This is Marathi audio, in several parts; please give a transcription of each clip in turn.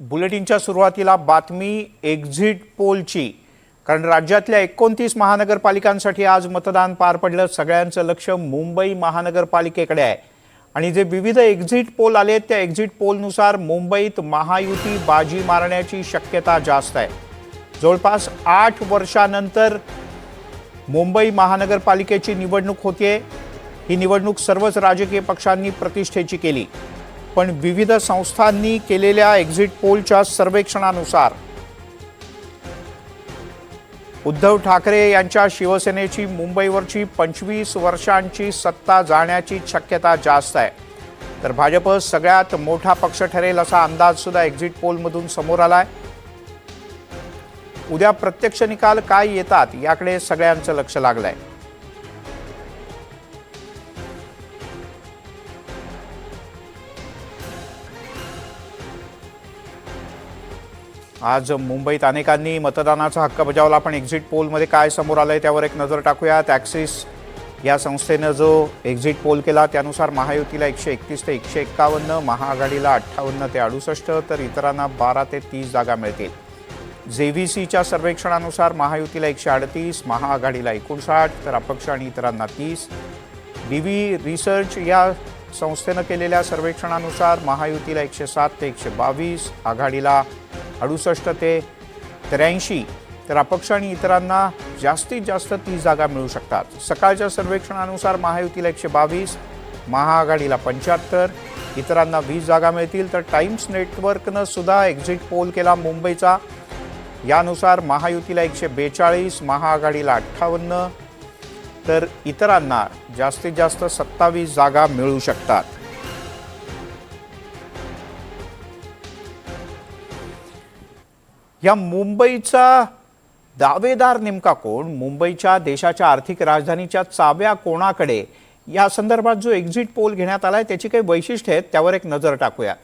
बुलेटिनच्या सुरुवातीला बातमी एक्झिट पोलची कारण राज्यातल्या एकोणतीस महानगरपालिकांसाठी आज मतदान पार पडलं. सगळ्यांचं लक्ष मुंबई महानगरपालिकेकडे आहे. आणि जे विविध एक्झिट पोल आले त्या एक्झिट पोलनुसार मुंबईत महायुती बाजी मारण्याची शक्यता जास्त आहे. जवळपास आठ वर्षानंतर मुंबई महानगरपालिकेची निवडणूक होतीये. ही निवडणूक सर्वच राजकीय पक्षांनी प्रतिष्ठेची केली. पण विविध संस्थांनी केलेल्या एक्झिट पोलच्या सर्वेक्षणानुसार उद्धव ठाकरे यांच्या शिवसेनेची मुंबईवरची पंचवीस वर्षांची सत्ता जाण्याची शक्यता जास्त आहे. तर भाजप सगळ्यात मोठा पक्ष ठरेल असा अंदाज सुद्धा एक्झिट पोलमधून समोर आला आहे उद्या प्रत्यक्ष निकाल काय येतात याकडे सगळ्यांचं लक्ष लागलं आहे आज मुंबईत अनेकांनी मतदानाचा हक्क बजावला पण एक्झिट पोलमध्ये काय समोर आलं आहे त्यावर एक नजर टाकूयात. ॲक्सिस या संस्थेनं जो एक्झिट पोल केला त्यानुसार महायुतीला एकशे एकतीस ते एकशे एक्कावन्न महाआघाडीला अठ्ठावन्न ते अडुसष्ट तर इतरांना बारा ते तीस जागा मिळतील. जे व्ही सीच्या सर्वेक्षणानुसार महायुतीला एकशे अडतीस महाआघाडीला एकोणसाठ तर अपक्ष आणि इतरांना तीस. डी व्ही रिसर्च या संस्थेनं केलेल्या सर्वेक्षणानुसार महायुतीला एकशे सात ते एकशे बावीस आघाडीला अडुसष्ट ते त्र्याऐंशी. तर अपक्ष आणि इतरांना जास्तीत जास्त तीस जागा मिळू शकतात. सकाळच्या सर्वेक्षणानुसार महायुतीला एकशे बावीस महाआघाडीला पंच्याहत्तर इतरांना वीस जागा मिळतील. तर टाइम्स नेटवर्कनं सुद्धा एक्झिट पोल केला मुंबईचा. यानुसार महायुतीला एकशे बेचाळीस महाआघाडीला अठ्ठावन्न तर इतरांना जास्तीत जास्त सत्तावीस जागा मिळू शकतात. या मुंबईचा दावेदार नेमका कोण? मुंबईच्या देशाच्या आर्थिक राजधानीच्या चाव्या कोणाकडे? या संदर्भात जो एक्झिट पोल घेण्यात आलाय त्याची काही वैशिष्ट्य आहेत त्यावर एक नजर टाकूया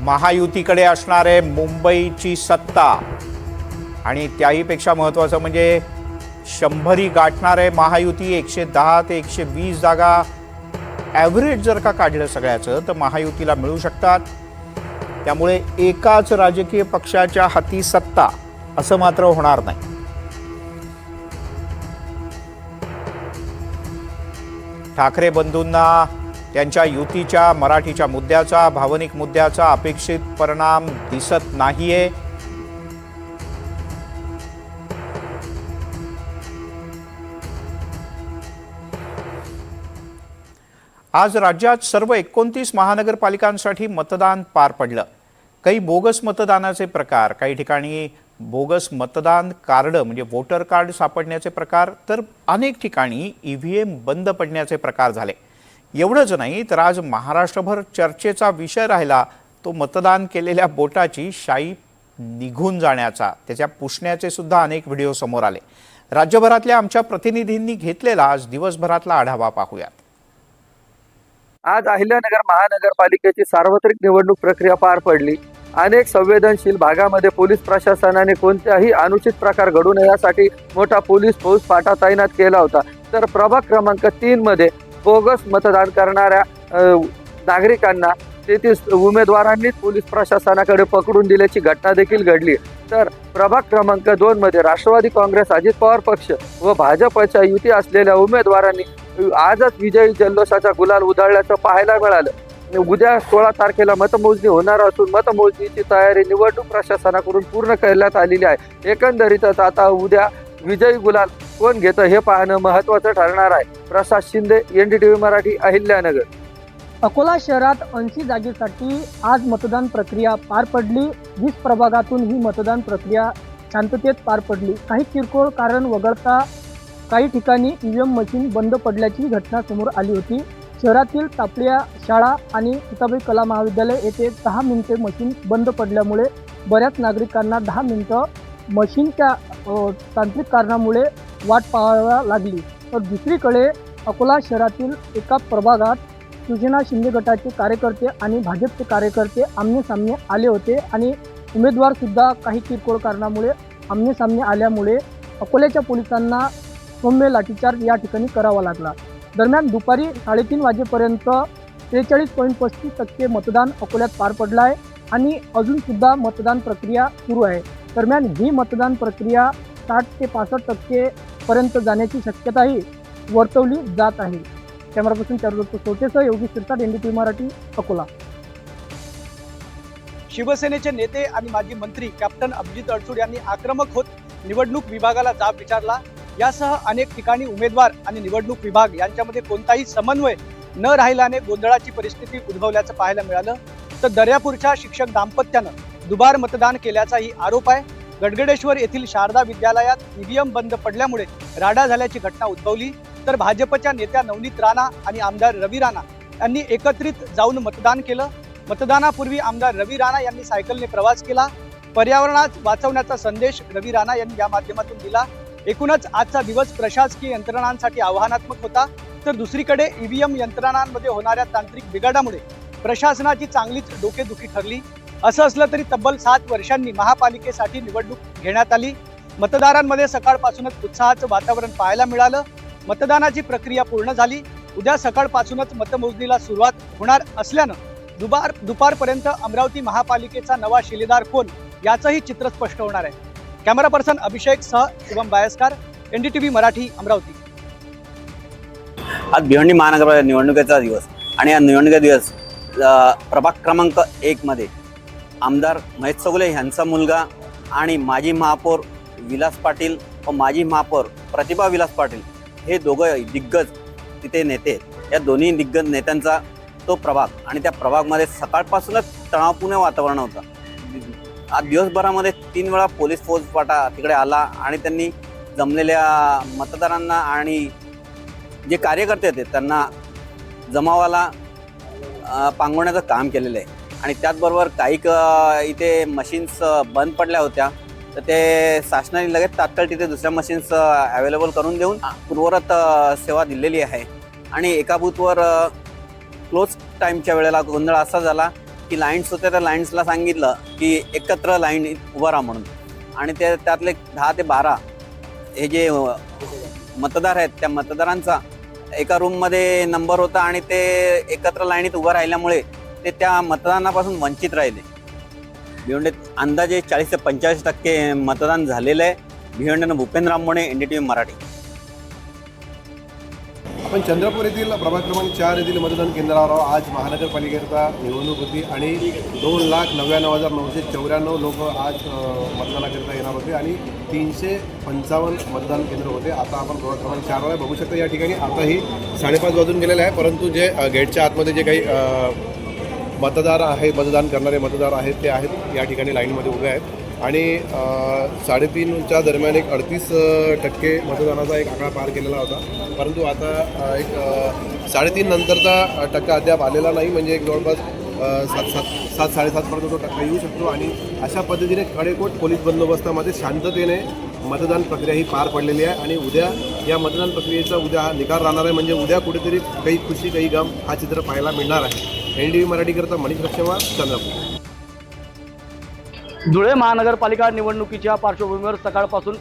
महायुतीकडे असणारे मुंबईची सत्ता आणि त्याहीपेक्षा महत्त्वाचं म्हणजे शंभरी गाठणारे महायुती एकशे दहा ते एकशे वीस जागा ॲव्हरेज जर का काढलं सगळ्याचं तर महायुतीला मिळू शकतात. त्यामुळे एकाच राजकीय पक्षाच्या हाती सत्ता असं मात्र होणार नाही. ठाकरे बंधूंना त्यांच्या युतीच्या मराठीच्या मुद्द्याचा भावनिक मुद्द्याचा अपेक्षित परिणाम दिसत नाहीये. आज राज्यात सर्व एकोणतीस महानगरपालिकांसाठी मतदान पार पडलं. काही बोगस मतदानाचे प्रकार काही ठिकाणी बोगस मतदान कार्ड म्हणजे वोटर कार्ड सापडण्याचे प्रकार तर अनेक ठिकाणी ई व्ही एम बंद पडण्याचे प्रकार झाले. एवढंच नाही तर आज महाराष्ट्रभर चर्चेचा विषय राहिला. तो मतदान केलेल्या बोटाची शाई निघून जाण्याचा त्याच्या पुसण्याचे सुद्धा अनेक व्हिडिओ समोर आले. राज्यभरातल्या आमच्या प्रतिनिधींनी घेतलेला आज दिवसभरातला आढावा पाहूयात. आज अहिल्यानगर महानगरपालिकेची सार्वत्रिक निवडणूक प्रक्रिया पार पडली. अनेक संवेदनशील भागामध्ये पोलीस प्रशासनाने कोणत्याही अनुचित प्रकार घडू नये यासाठी मोठा पोलीस फौज फाटा तैनात केला होता. तर प्रभाग क्रमांक तीन मध्ये बोगस मतदान करणाऱ्या नागरिकांना तेथील उमेदवारांनीच पोलीस प्रशासनाकडे पकडून दिल्याची घटना देखील घडली. तर प्रभाग क्रमांक दोन मध्ये राष्ट्रवादी काँग्रेस अजित पवार पक्ष व भाजपच्या युती असलेल्या उमेदवारांनी आजच विजयी जल्लोषाचा गुलाल उधळल्याचं पाहायला मिळालं. उद्या सोळा तारखेला मतमोजणी होणार असून मतमोजणीची तयारी निवडणूक प्रशासनाकडून पूर्ण करण्यात आलेली आहे. एकंदरीतच आता उद्या विजयी गुलाल कोण घेतं हे पाहणं महत्वाचं ठरणार आहे. प्रसाद शिंदे एनडीटीव्ही मराठी अहिल्यानगर. अकोला शहरात ऐंशी जागेसाठी आज मतदान प्रक्रिया पार पडली. वीस प्रभागातून ही मतदान प्रक्रिया शांततेत पार पडली. काही किरकोळ कारण वगळता काही ठिकाणी ईव्हीएम मशीन बंद पडल्याची घटना समोर आली होती. शहरातील तापडिया शाळा आणि सीताबाई कला महाविद्यालय येथे दहा मिनिटे मशीन बंद पडल्यामुळे बऱ्याच नागरिकांना दहा मिनिटं मशीनच्या तांत्रिक कारणामुळे वाट पाहावी लागली. तर दुसरीकडे अकोला शहरातील एका प्रभागात शिवसेना शिंदे गटाचे कार्यकर्ते आणि भाजपचे कार्यकर्ते आमने सामने आले होते आणि उमेदवारसुद्धा काही किरकोळ कारणामुळे आमने सामने आल्यामुळे अकोल्याच्या पोलिसांना सौम्य लाठीचार्ज या ठिकाणी करावा लागला. दरम्यान दुपारी साडेतीन वाजेपर्यंत त्रेचाळीस पॉईंट पस्तीस टक्के मतदान अकोल्यात पार पडलं आहे आणि अजून सुद्धा मतदान प्रक्रिया सुरू आहे. दरम्यान ही मतदान प्रक्रिया साठ ते पासष्ट टक्के पर्यंत जाण्याची शक्यताही वर्तवली जात आहे. कॅमेरा पर्सन चारुदत्त सोटेसह योगी शिरसाट एनडीटी मराठी अकोला. शिवसेनेचे नेते आणि माजी मंत्री कॅप्टन अभिजित अडसूड यांनी आक्रमक होत निवडणूक विभागाला जाब विचारला. यासह अनेक ठिकाणी उमेदवार आणि निवडणूक विभाग यांच्यामध्ये कोणताही समन्वय न राहिल्याने गोंधळाची परिस्थिती उद्भवल्याचं पाहायला मिळालं. तर दर्यापूरच्या शिक्षक दाम्पत्यानं दुबार मतदान केल्याचाही आरोप आहे. गडगडेश्वर येथील शारदा विद्यालयात ईव्हीएम बंद पडल्यामुळे राडा झाल्याची घटना उद्भवली. तर भाजपच्या नेत्या नवनीत राणा आणि आमदार रवी राणा यांनी एकत्रित जाऊन मतदान केलं. मतदानापूर्वी आमदार रवी राणा यांनी सायकलने प्रवास केला. पर्यावरणात वाचवण्याचा संदेश रवी राणा यांनी या माध्यमातून दिला. एकूणच आजचा दिवस प्रशासकीय यंत्रणांसाठी आव्हानात्मक होता. तर दुसरीकडे ईव्हीएम यंत्रणांमध्ये होणाऱ्या तांत्रिक बिघाडामुळे प्रशासनाची चांगलीच डोकेदुखी ठरली. असं असलं तरी तब्बल सात वर्षांनी महापालिकेसाठी निवडणूक घेण्यात आली. मतदारांमध्ये सकाळपासूनच उत्साहाचं वातावरण पाहायला मिळालं. मतदानाची प्रक्रिया पूर्ण झाली. उद्या सकाळपासूनच मतमोजणीला सुरुवात होणार असल्यानं दुपार दुपारपर्यंत अमरावती महापालिकेचा नवा शिलेदार कोण याचंही चित्र स्पष्ट होणार आहे. कॅमेरा पर्सन अभिषेक सह शुभम बायस्कार एनडीटीव्ही मराठी अमरावती. आज भिवंडी महानगर निवडणुकीचा दिवस आणि या निवडणुकीचा दिवस प्रभाग क्रमांक एकमध्ये आमदार महेश चौगुले यांचा मुलगा आणि माजी महापौर विलास पाटील व माजी महापौर प्रतिभा विलास पाटील हे दोघं दिग्गज तिथे नेते या दोन्ही दिग्गज नेत्यांचा तो प्रभाग आणि त्या प्रभागमध्ये सकाळपासूनच तणावपूर्ण वातावरण होतं. आज दिवसभरामध्ये तीन वेळा पोलीस फौजफाटा तिकडे आला आणि त्यांनी जमलेल्या मतदारांना आणि जे कार्यकर्ते होते त्यांना जमावाला पांगवण्याचं काम केलेलं आहे. आणि त्याचबरोबर काही क- इथे मशीन्स बंद पडल्या होत्या. तर ते शासनाने लगेच तात्काळ तिथे दुसऱ्या मशीन्स अवेलेबल करून देऊन पूर्वरत सेवा दिलेली आहे. आणि एका बूथवर क्लोज टाईमच्या वेळेला गोंधळ असा झाला की लाईन्स होत्या त्या लाईन्सला सांगितलं की एकत्र लाईन उभं राहा म्हणून. आणि ते त्यातले दहा ते बारा हे जे मतदार आहेत त्या मतदारांचा एका रूममध्ये नंबर होता आणि ते एकत्र लाईनीत उभं राहिल्यामुळे ते त्या मतदानापासून वंचित राहिले. भिवंडीत अंदाजे चाळीस ते पंचेचाळीस टक्के मतदान झालेलं आहे. भिवंडीनं Bhupendra Ambone N D T V Marathi. पण चंद्रपूर येथील प्रभाग क्रमांक चार येथील मतदान केंद्रावर आज महानगरपालिकेचा निवडणूक होती आणि दोन लाख नव्याण्णव हजार नऊशे चौऱ्याण्णव लोक आज मतदानाकरिता येणार होते आणि तीनशे पंचावन्न मतदान केंद्र होते. आता आपण प्रभाग क्रमांक चारवर आहे बघू शकता या ठिकाणी. आताही साडेपाच वाजून गेलेले आहे परंतु जे गेटच्या आतमध्ये जे काही मतदार आहे मतदान करणारे मतदार आहेत ते आहेत या ठिकाणी लाईनमध्ये उभे आहेत. आणि साडेतीनच्या दरम्यान एक अडतीस टक्के मतदानाचा एक आकडा पार केलेला होता. परंतु आता एक साडेतीन नंतरचा टक्का अद्याप आलेला नाही. म्हणजे एक जवळपास सात सात सात साडेसातपर्यंत तो टक्का येऊ शकतो. आणि अशा पद्धतीने कडेकोट पोलीस बंदोबस्तामध्ये शांततेने मतदान प्रक्रिया ही पार पडलेली आहे. आणि उद्या या मतदान प्रक्रियेचा उद्या हा निकाल राहणार आहे. म्हणजे उद्या कुठेतरी काही खुशी काही गम हा चित्र पाहायला मिळणार आहे. एन डी व्ही मराठीकरता मनीष रक्षमा चंद्रपूर. धुळे महानगरपालिका निवडणुकीच्या पार्श्वभूमीवर सकाळपासून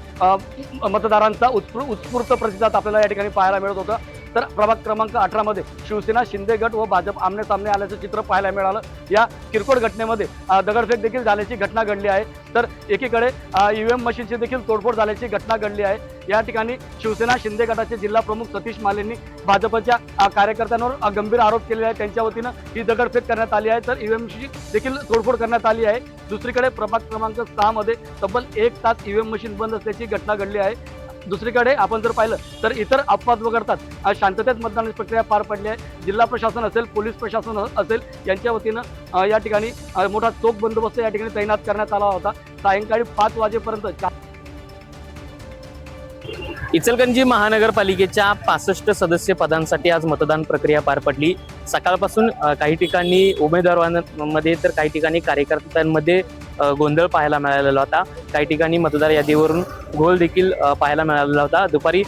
मतदारांचा उत्स्फू उत्स्फूर्त प्रतिसाद आपल्याला या ठिकाणी पाहायला मिळत होता. तर प्रभाग क्रमांक अठरामध्ये शिवसेना शिंदे गट व भाजप आमने सामने आल्याचं चित्र पाहायला मिळालं. या किरकोळ घटनेमध्ये दगडफेक देखील झाल्याची घटना घडली आहे. तर एकीकडे ईव्हीएम मशीनची देखील तोडफोड झाल्याची घटना घडली आहे. या ठिकाणी शिवसेना शिंदे गटाचे जिल्हा प्रमुख सतीश मालेंनी भाजपच्या कार्यकर्त्यांवर गंभीर आरोप केलेले आहेत. त्यांच्या वतीनं ही दगडफेक करण्यात आली आहे. तर ईव्हीएमची देखील तोडफोड करण्यात आली आहे. दुसरीकडे प्रभाग क्रमांक सहामध्ये तब्बल एक तास ईव्हीएम मशीन बंद असल्याची घटना घडली आहे. दुसरीकडे आपण जर पाहिलं तर इतर अपवाद वगळतात. आज शांततेत मतदान प्रक्रिया पार पडली आहे. जिल्हा प्रशासन असेल पोलीस प्रशासन असेल यांच्या वतीनं या ठिकाणी मोठा चोख बंदोबस्त या ठिकाणी तैनात करण्यात आला होता. सायंकाळी पाच वाजेपर्यंत इचलकंजी महानगरपालिकेच्या पासष्ट सदस्य पदांसाठी आज मतदान प्रक्रिया पार पडली. सकाळपासून काही ठिकाणी उमेदवारांमध्ये तर काही ठिकाणी कार्यकर्त्यांमध्ये गोंधळ पाहायला मिळालेला होता. काही ठिकाणी मतदार यादीवरून घोल देखील पाहायला मिळालेला होता. दुपारी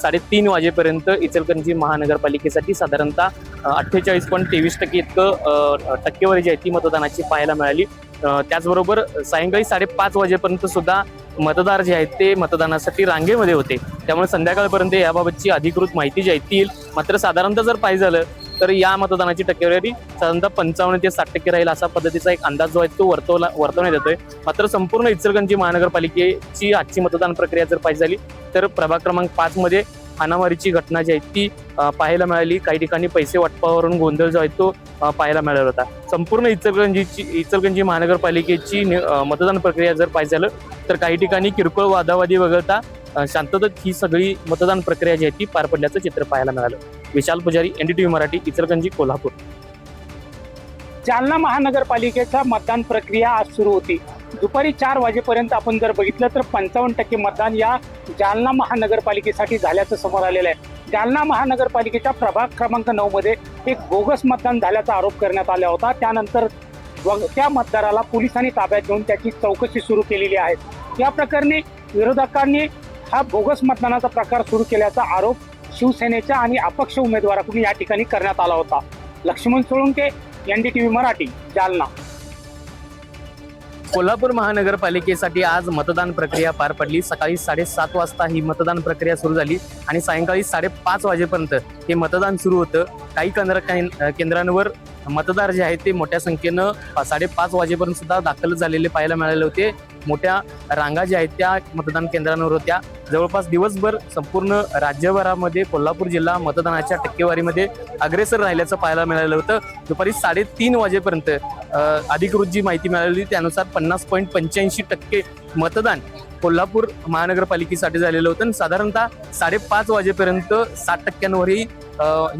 साडेतीन वाजेपर्यंत इचलकंजी महानगरपालिकेसाठी साधारणतः अठ्ठेचाळीस पॉईंट तेवीस टक्के इतकं टक्केवारी जी आहे ती मतदानाची पाहायला मिळाली. त्याचबरोबर सायंकाळी साडेपाच वाजेपर्यंत सुद्धा मतदार जे आहेत ते मतदानासाठी रांगेमध्ये होते. त्यामुळे संध्याकाळपर्यंत याबाबतची अधिकृत माहिती जी आहे ती येईल. मात्र साधारणतः जर पाहिजे झालं तर या मतदानाची टक्केवारी साधारणतः पंचावन्न ते साठ टक्के राहील असा पद्धतीचा एक अंदाज जो आहे तो वर्तवला वर्तवण्यात येतोय. मात्र संपूर्ण इचलगंजी महानगरपालिकेची आजची मतदान प्रक्रिया जर पाहिजे झाली तर प्रभाग क्रमांक पाच मध्ये हाणामारीची घटना जी आहे ती पाहायला मिळाली. काही ठिकाणी पैसे वाटपावरून गोंधळ जो आहे तो पाहायला मिळाला होता. संपूर्ण इचलगंजीची इचलगंजी महानगरपालिकेची नि- मतदान प्रक्रिया जर पाहिजे झालं तर काही ठिकाणी किरकोळ वादावादी वगळता शांततेत ही सगळी मतदान प्रक्रिया जी आहे ती पार पडल्याचं चित्र पाहायला मिळालं. विशाल पुजारी एनडीटीव्ही मराठी इचलगंजी कोल्हापूर. जालना महानगरपालिकेचा मतदान प्रक्रिया आज सुरू होती. दुपारी चार वाजेपर्यंत आपण जर बघितलं तर पंचावन्न टक्के मतदान या जालना महानगरपालिकेसाठी झाल्याचं समोर आलेलं आहे. जालना महानगरपालिकेच्या प्रभाग क्रमांक नऊमध्ये एक बोगस मतदान झाल्याचा आरोप करण्यात आला होता. त्यानंतर व- त्या मतदाराला पोलिसांनी ताब्यात घेऊन त्याची चौकशी सुरू केलेली आहे. या प्रकरणी विरोधकांनी हा बोगस मतदानाचा प्रकार सुरू केल्याचा आरोप शिवसेनेच्या आणि अपक्ष उमेदवाराकडून या ठिकाणी करण्यात आला होता. लक्ष्मण सोळुंके एनडीटीव्ही मराठी जालना. कोल्हापूर महानगरपालिकेसाठी आज मतदान प्रक्रिया पार पडली. सकाळी साडेसात वाजता ही मतदान प्रक्रिया सुरू झाली आणि सायंकाळी साडेपाच वाजेपर्यंत हे मतदान सुरू होतं. काही केंद्र केंद्रांवर मतदार जे आहेत ते मोठ्या संख्येनं साडेपाच वाजेपर्यंत सुद्धा दाखल झालेले पाहायला मिळाले होते. मोठ्या रांगा ज्या आहेत त्या मतदान केंद्रांवर होत्या. जवळपास दिवसभर संपूर्ण राज्यभरामध्ये कोल्हापूर जिल्हा मतदानाच्या टक्केवारीमध्ये अग्रेसर राहिल्याचं पाहायला मिळालं होतं. दुपारी साडेतीन वाजेपर्यंत अधिकृत जी माहिती मिळाली. त्यानुसार पन्नास पॉईंट पंच्याऐंशी टक्के मतदान कोल्हापूर महानगरपालिकेसाठी झालेलं होतं. आणि साधारणतः साडेपाच वाजेपर्यंत साठ टक्क्यांवरही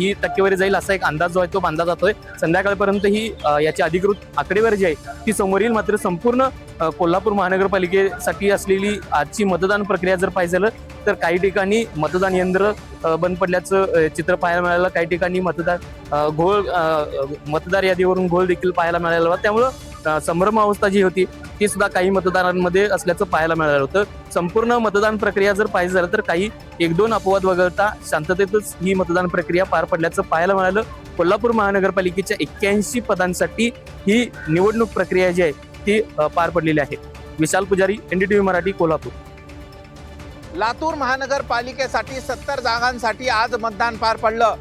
ही टक्केवारी जाईल असा एक अंदाज जो आहे तो बांधला जातोय. संध्याकाळपर्यंत ही याची अधिकृत आकडेवारी जी आहे ती समोर येईल. मात्र संपूर्ण कोल्हापूर महानगरपालिकेसाठी असलेली आजची मतदान प्रक्रिया जर पाहिजे झालं तर काही ठिकाणी मतदान यंत्र बंद पडल्याचं चित्र पाहायला मिळालं. काही ठिकाणी मतदार घोळ मतदार यादीवरून घोळ देखील पाहायला मिळाला. होता त्यामुळं संभ्रम अवस्था जी होती ती सुद्धा काही मतदारांमध्ये असल्याचं पाहायला मिळालं होतं. संपूर्ण मतदान प्रक्रिया जर पाहिजे झालं तर काही एक दोन अपवाद वगळता शांततेतच ही मतदान प्रक्रिया पार पडल्याचं पाहायला मिळालं. कोल्हापूर महानगरपालिकेच्या एक्क्याऐंशी पदांसाठी ही निवडणूक प्रक्रिया जी आहे ती पार पडलेली आहे. विशाल पुजारी एनडीटीव्ही मराठी कोल्हापूर. लातूर महानगरपालिकेसाठी सत्तर जागांसाठी आज मतदान पार पडलं.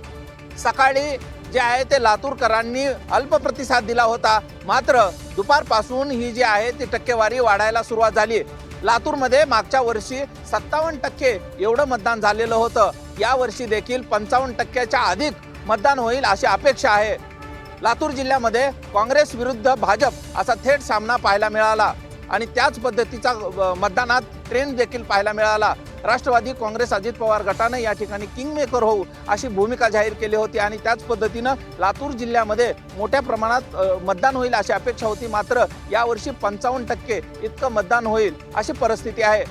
सकाळी जे आहे ते लातूरकरांनी अल्प प्रतिसाद दिला होता. मात्र दुपारपासून ही जी आहे ती टक्केवारी वाढायला सुरुवात झाली. लातूरमध्ये मागच्या वर्षी सत्तावन्न टक्के एवढं मतदान झालेलं होतं. या वर्षी देखील पंचावन्न टक्क्याच्या अधिक मतदान होईल अशी अपेक्षा आहे. लातूर जिल्ह्यामध्ये काँग्रेस विरुद्ध भाजप असा थेट सामना पाहायला मिळाला. आणि त्याच पद्धतीचा मतदानात ट्रेंड देखील पाहायला मिळाला. राष्ट्रवादी काँग्रेस अजित पवार गटानं या ठिकाणी किंगमेकर होऊ अशी भूमिका जाहीर केली होती. आणि त्याच पद्धतीनं लातूर जिल्ह्यामध्ये मोठ्या प्रमाणात मतदान होईल अशी अपेक्षा होती. मात्र यावर्षी पंचावन्न टक्के इतकं मतदान होईल अशी परिस्थिती आहे.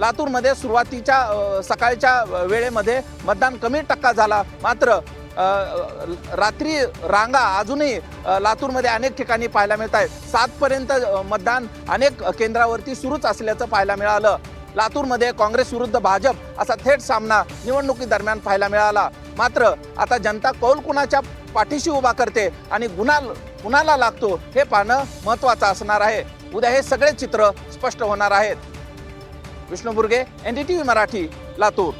लातूरमध्ये सुरुवातीच्या सकाळच्या वेळेमध्ये मतदान कमी टक्का झाला. मात्र रात्री रांगा अजूनही लातूरमध्ये अनेक ठिकाणी पाहायला मिळत आहेत. सातपर्यंत मतदान अनेक केंद्रावरती सुरूच असल्याचं पाहायला मिळालं. लातूरमध्ये काँग्रेस विरुद्ध भाजप असा थेट सामना निवडणुकीदरम्यान पाहायला मिळाला. मात्र आता जनता कौल कुणाच्या पाठीशी उभा करते आणि गुन्हा कुणाला लागतो हे पाहणं महत्त्वाचं असणार आहे. उद्या हे सगळे चित्र स्पष्ट होणार आहेत. Vishnu Burge N D T V Marathi Latur.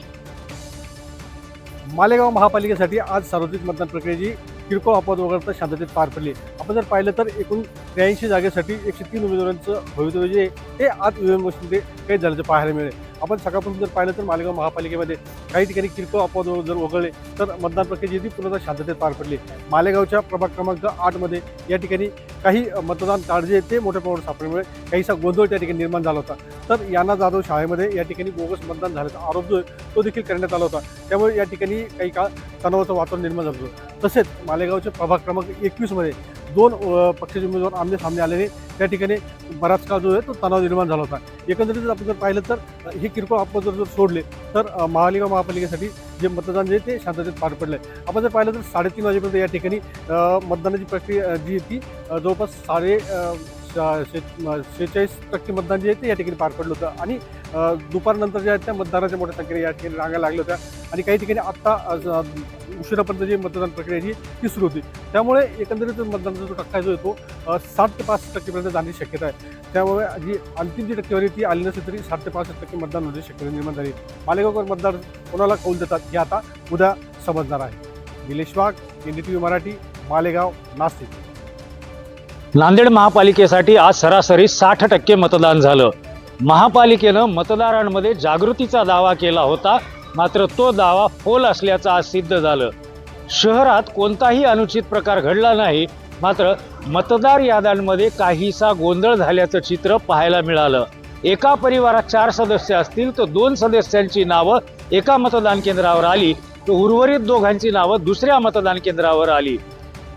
Malegaon महापालिकेसाठी आज सार्वत्रिक मतदान प्रक्रियेची किरकोळ अपवाद वगळता शांततेत पार पडली. आपण जर पाहिलं तर एकूण त्र्याऐंशी जागेसाठी एकशे तीन उमेदवारांचं भवितव्य जे आहे, ते आज ईव्हीएम काही झाल्याचं पाहायला मिळेल. आपण सकाळपासून जर पाहिलं तर मालेगाव महापालिकेमध्ये काही ठिकाणी किरकोळ अपवाद वगैरे जर वगळले तर मतदान प्रक्रिया जी ती पूर्णतः शांततेत पार पडली. मालेगावच्या प्रभाग क्रमांक आठमध्ये या ठिकाणी काही मतदान कार्ड जे ते मोठ्या प्रमाणात सापडल्यामुळे काहीसा गोंधळ त्या ठिकाणी निर्माण झाला होता. तर याना जाधव शाळेमध्ये या ठिकाणी बोगस मतदान झाल्याचा आरोप जो तो देखील करण्यात आला होता. त्यामुळे या ठिकाणी काही काळ तणावाचं वातावरण निर्माण झालं होतं. तसेच मालेगावच्या प्रभाग क्रमांक एकवीसमध्ये दोन पक्षाचे उमेदवार आमने सामने आलेले त्या ठिकाणी बराच काळ जो आहे तो तणाव निर्माण झाला होता. एकंदरीत आपण जर पाहिलं तर हे किरकोळ आपण जर जर सोडले तर महालिका महापालिकेसाठी जे मतदान जे ते शांततेत पार पडलं आहे आपण जर पाहिलं तर साडेतीन वाजेपर्यंत या ठिकाणी मतदानाची प्रक्रिया जी ती जवळपास साडे शेहेचाळीस टक्के मतदान जे आहे ते या ठिकाणी पार पडलं होतं. आणि दुपारनंतर जे आहेत त्या मतदानाच्या मोठ्या संख्येने या ठिकाणी रांगा लागल्या होत्या. आणि काही ठिकाणी आत्ता उशिरापर्यंत जी मतदान प्रक्रिया जी ती सुरू होती. त्यामुळे एकंदरीत मतदानाचा जो टक्का जो येतो तो साठ ते पाच टक्केपर्यंत जाण्याची शक्यता आहे. त्यामुळे जी अंतिम जी टक्केवारी ती आली नसली तरी साठ ते पाच टक्के मतदान होण्याची शक्यता निर्माण झाली. मालेगावकर मतदार कोणाला कौल देतात हे आता उद्या समजणार आहे. Nilesh Wagh N D T V Marathi Malegaon Nashik. Nanded महापालिकेसाठी आज सरासरी साठ टक्के मतदान झालं. महापालिकेनं मतदारांमध्ये जागृतीचा दावा केला होता मात्र तो दावा फोल असल्याचं आज सिद्ध झालं. शहरात कोणताही अनुचित प्रकार घडला नाही मात्र मतदार याद्यांमध्ये काहीसा गोंधळ झाल्याचं चित्र पाहायला मिळालं. एका परिवारात चार सदस्य असतील तर दोन सदस्यांची नावं एका मतदान केंद्रावर आली तर उर्वरित दोघांची नावं दुसऱ्या मतदान केंद्रावर आली.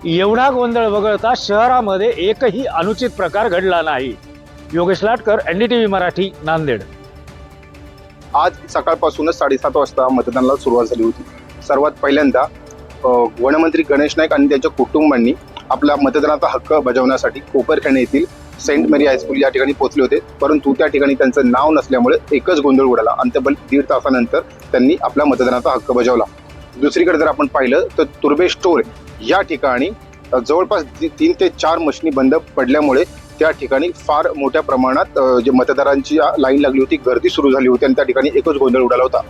एवढा गोंधळ वगळता शहरामध्ये एकही अनुचित प्रकार घडला नाही. योगेश लाटकर एनडीटीव्ही मराठी नांदेड. आज सकाळपासूनच साडेसात वाजता मतदानाला सुरुवात झाली होती. सर्वात पहिल्यांदा वनमंत्री गणेश नाईक आणि त्यांच्या कुटुंबांनी आपला मतदानाचा हक्क बजावण्यासाठी कोपरखेणे येथील सेंट मेरी हायस्कूल या ठिकाणी पोहोचले होते. परंतु त्या ठिकाणी त्यांचं नाव नसल्यामुळे एकच गोंधळ उडाला. अंतबल दीड तासानंतर त्यांनी आपला मतदानाचा हक्क बजावला. दुसरीकडे जर आपण पाहिलं तर तुर्बे स्टोर या ठिकाणी जवळपास तीन ते चार मशिनी बंद पडल्यामुळे त्या ठिकाणी फार मोठ्या प्रमाणात जे मतदारांची लाईन लागली होती गर्दी सुरू झाली होती आणि त्या ठिकाणी एकच गोंधळ उडाला होता.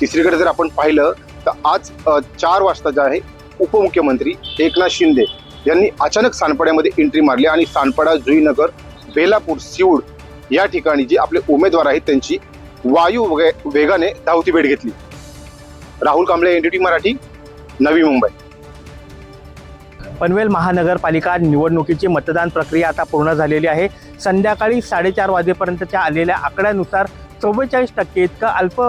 तिसरीकडे जर आपण पाहिलं तर आज चार वाजता जे आहे उपमुख्यमंत्री एकनाथ शिंदे यांनी अचानक सानपाड्यामध्ये एंट्री मारली आणि सानपाडा जुईनगर बेलापूर सिऊड या ठिकाणी जे आपले उमेदवार आहेत त्यांची वायू वेगाने धावती भेट घेतली. राहुल कांबळे एनडीटी मराठी नवी मुंबई. पनवेल महानगरपालिका निवडणुकीची मतदान प्रक्रिया आता पूर्ण झालेली आहे. संध्याकाळी साडेचार वाजेपर्यंतच्या आलेल्या आकड्यानुसार चव्वेचाळीस टक्के इतकं अल्प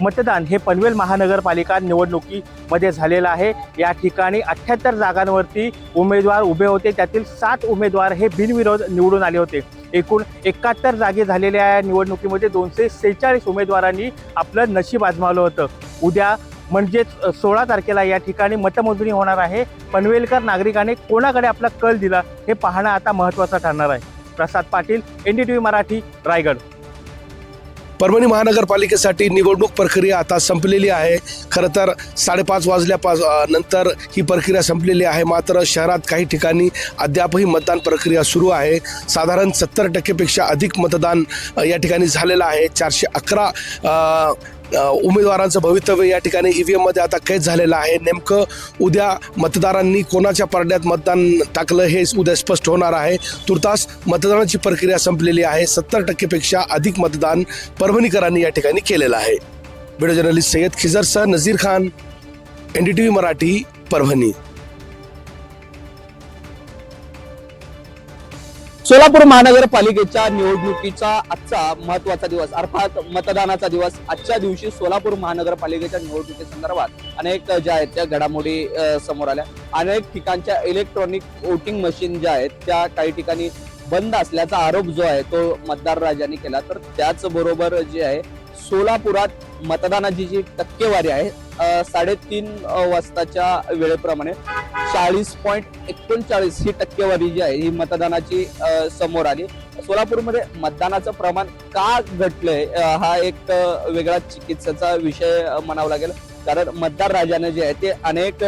मतदान हे पनवेल महानगरपालिका निवडणुकीमध्ये झालेलं आहे. या ठिकाणी अठ्ठ्याहत्तर जागांवरती उमेदवार उभे होते. त्यातील सात उमेदवार हे बिनविरोध निवडून आले होते. एकूण एकाहत्तर जागे झालेल्या या निवडणुकीमध्ये दोनशे सेहेचाळीस उमेदवारांनी आपलं नशीब आजमावलं होतं. उद्या म्हणजेच सोळा तारखेला या ठिकाणी मतमोजणी होणार आहे. पनवेलकर नागरिकाने कोणाकडे आपला कल दिला हे पाहणं आता महत्त्वाचं ठरणार आहे. Prasad Patil N D T V Marathi Raigad. Parbhani महानगरपालिकेसाठी निवडणूक प्रक्रिया आता संपलेली आहे. खरं तर साडेपाच वाजल्यापास नंतर ही प्रक्रिया संपलेली आहे. मात्र शहरात काही ठिकाणी अद्यापही मतदान प्रक्रिया सुरू आहे. साधारण सत्तर टक्केपेक्षा अधिक मतदान या ठिकाणी झालेलं आहे. चारशे अकरा उमेदवारांचं भवितव्य या ठिकाणी ई व्ही एममध्ये आता कैद झालेलं आहे. नेमकं उद्या मतदारांनी कोणाच्या परड्यात मतदान टाकलं हे उद्या स्पष्ट होणार आहे. तुर्तास मतदानाची प्रक्रिया संपलेली आहे. सत्तर टक्केपेक्षा अधिक मतदान परभणीकरांनी या ठिकाणी केलेलं आहे. Video journalist Sayyed खिजरसह Nazir Khan N D T V Marathi Parbhani. Solapur महानगरपालिकेच्या निवडणुकीचा आजचा महत्त्वाचा दिवस अर्थात मतदानाचा दिवस. आजच्या दिवशी सोलापूर महानगरपालिकेच्या निवडणुकीसंदर्भात अनेक ज्या आहेत त्या घडामोडी समोर आल्या. अनेक ठिकाणच्या इलेक्ट्रॉनिक वोटिंग मशीन ज्या आहेत त्या काही ठिकाणी बंद असल्याचा आरोप जो आहे तो मतदार राजांनी केला. तर त्याचबरोबर जे आहे सोलापुरात मतदानाची जी टक्केवारी आहे साडेतीन वाजताच्या वेळेप्रमाणे चाळीस पॉईंट एकोणचाळीस ही टक्केवारी जी आहे ही मतदानाची समोर आली. सोलापूरमध्ये मतदानाचं प्रमाण का घटलंय हा एक वेगळा चिकित्सेचा विषय म्हणावा लागेल. कारण मतदार राजाने जे आहे ते अनेक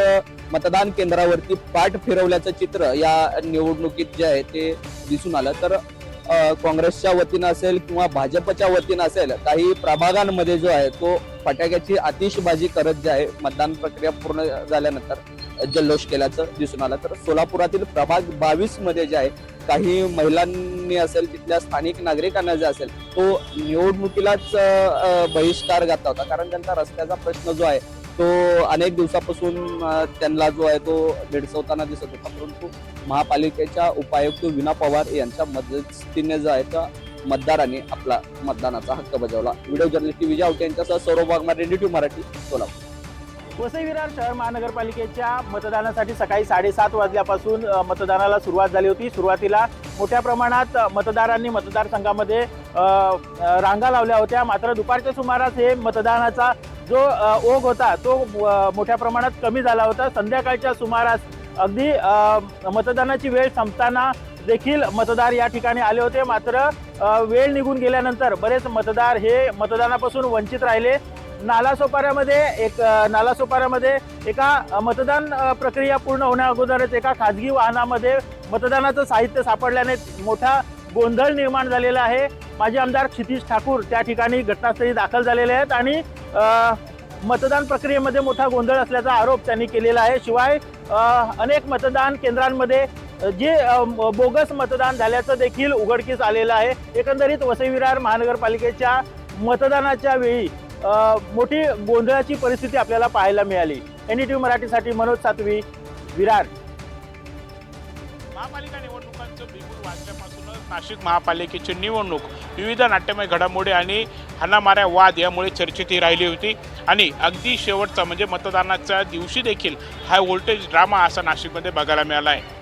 मतदान केंद्रावरती पाठ फिरवल्याचं चित्र या निवडणुकीत जे आहे ते दिसून आलं. तर काँग्रेसच्या वतीनं असेल किंवा भाजपच्या वतीनं असेल काही प्रभागांमध्ये जो आहे तो फटाक्याची आतिषबाजी करत जे आहे मतदान प्रक्रिया पूर्ण झाल्यानंतर जल्लोष केल्याचं दिसून आलं. तर सोलापुरातील प्रभाग बावीसमध्ये जे आहे काही महिलांनी असेल तिथल्या स्थानिक नागरिकांना जे असेल तो निवडणुकीलाच बहिष्कार घातला होता. कारण त्यांचा रस्त्याचा प्रश्न जो आहे तो अनेक दिवसापासून त्यांना जो आहे तो भेडसवताना दिसत होता. परंतु महापालिकेच्या उपायुक्त विना पवार यांच्या मदतीने जो आहे त्या मतदारांनी आपला मतदानाचा हक्क बजावला. व्हिडिओ जर्नलिस्ट विजय आवटे यांच्यासह सौरभ वाघमार रेडिओ मराठी सोलापूर. वसई विरार शहर महानगरपालिकेच्या मतदानासाठी सकाळी साडेसात वाजल्यापासून मतदानाला सुरुवात झाली होती. सुरुवातीला मोठ्या प्रमाणात मतदारांनी मतदारसंघामध्ये रांगा लावल्या होत्या. मात्र दुपारच्या सुमारास हे मतदानाचा जो ओघ होता तो मोठ्या प्रमाणात कमी झाला होता. संध्याकाळच्या सुमारास अगदी मतदानाची वेळ संपताना देखील मतदार या ठिकाणी आले होते. मात्र वेळ निघून गेल्यानंतर बरेच मतदार हे मतदानापासून वंचित राहिले. नालासोपाऱ्यामध्ये एक नालासोपाऱ्यामध्ये एका मतदान प्रक्रिया पूर्ण होण्या अगोदरच एका खाजगी वाहनामध्ये मतदानाचं साहित्य सापडल्याने मोठा गोंधळ निर्माण झालेला आहे. माजी आमदार क्षितिश ठाकूर त्या ठिकाणी घटनास्थळी दाखल झालेले आहेत आणि मतदान प्रक्रियेमध्ये मोठा गोंधळ असल्याचा आरोप त्यांनी केलेला आहे. शिवाय अनेक मतदान केंद्रांमध्ये जे बोगस मतदान झाल्याचं देखील उघडकीस आलेलं आहे. एकंदरीत वसई विरार महानगरपालिकेच्या मतदानाच्या वेळी मोठी गोंधळाची परिस्थिती आपल्याला पाहायला मिळाली. एन टी मराठीसाठी मनोज सातवी विरार. महापालिका नाशिक महापालिकेची निवडणूक विविध नाट्यमय घडामोडी आणि हाणामाऱ्या वाद यामुळे चर्चेतही राहिली होती. आणि अगदी शेवटचा म्हणजे मतदानाच्या दिवशी देखील हा व्होल्टेज ड्रामा असा नाशिकमध्ये बघायला मिळाला आहे.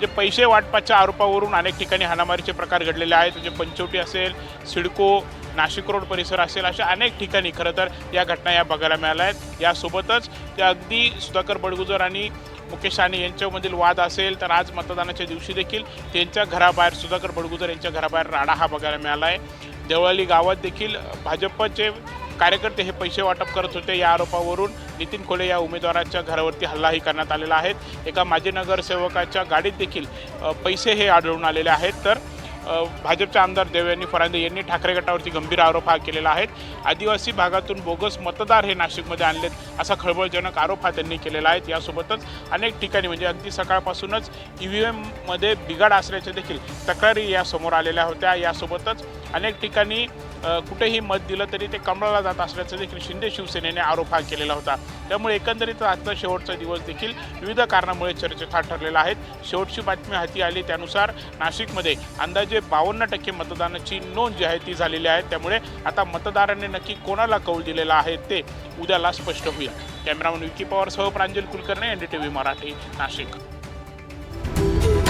जे पैसे वाटपाच्या आरोपावरून अनेक ठिकाणी हाणामारीचे प्रकार घडलेले आहेत. म्हणजे पंचवटी असेल सिडको नाशिक रोड परिसर असेल अशा अनेक ठिकाणी खरं तर या घटना या बघायला मिळाल्या आहेत. यासोबतच त्या अगदी सुधाकर बडगुजर आणि मुकेश आणि यांच्यामधील वाद असेल तर आज मतदानाच्या दिवशी देखील त्यांच्या घराबाहेर सुधाकर बडगुजर यांच्या घराबाहेर राडा हा बघायला मिळाला आहे देवळाली गावात देखील भाजपचे कार्यकर्ते हे पैसे वाटप करत होते या आरोपावरून नितीन खोले या उमेदवाराच्या घरावरती हल्लाही करण्यात आलेला आहे. एका माजी नगरसेवकाच्या गाडीत देखील पैसे हे आढळून आलेले आहेत. तर भाजपचे आमदार देवयानी फरांदे यांनी ठाकरे गटावरती गंभीर आरोप हा केलेला आहे आदिवासी भागातून बोगस मतदार हे नाशिकमध्ये आणलेत असा खळबळजनक आरोप हा त्यांनी केलेला आहे. यासोबतच अनेक ठिकाणी म्हणजे अगदी सकाळपासूनच ई व्ही एममध्ये बिघाड असल्याच्या देखील तक्रारी या समोर आलेल्या होत्या. यासोबतच अनेक ठिकाणी कुठेही मत दिलं तरी ते कमळाला जात असल्याचं देखील शिंदे शिवसेनेने आरोप हा केलेला होता. त्यामुळे एकंदरीत आजचा शेवटचा दिवस देखील विविध कारणामुळे चर्चेत हा ठरलेला आहे. शेवटची बातमी हाती आली त्यानुसार नाशिकमध्ये अंदाजे बावन्न टक्के मतदानाची नोंद जी आहे ती झालेली आहे. त्यामुळे आता मतदारांनी नक्की कोणाला कौल दिलेला आहे ते उद्याला स्पष्ट होईल. Cameraman Vicky पवारसह Pranjal Kulkarni N D T V Marathi Nashik.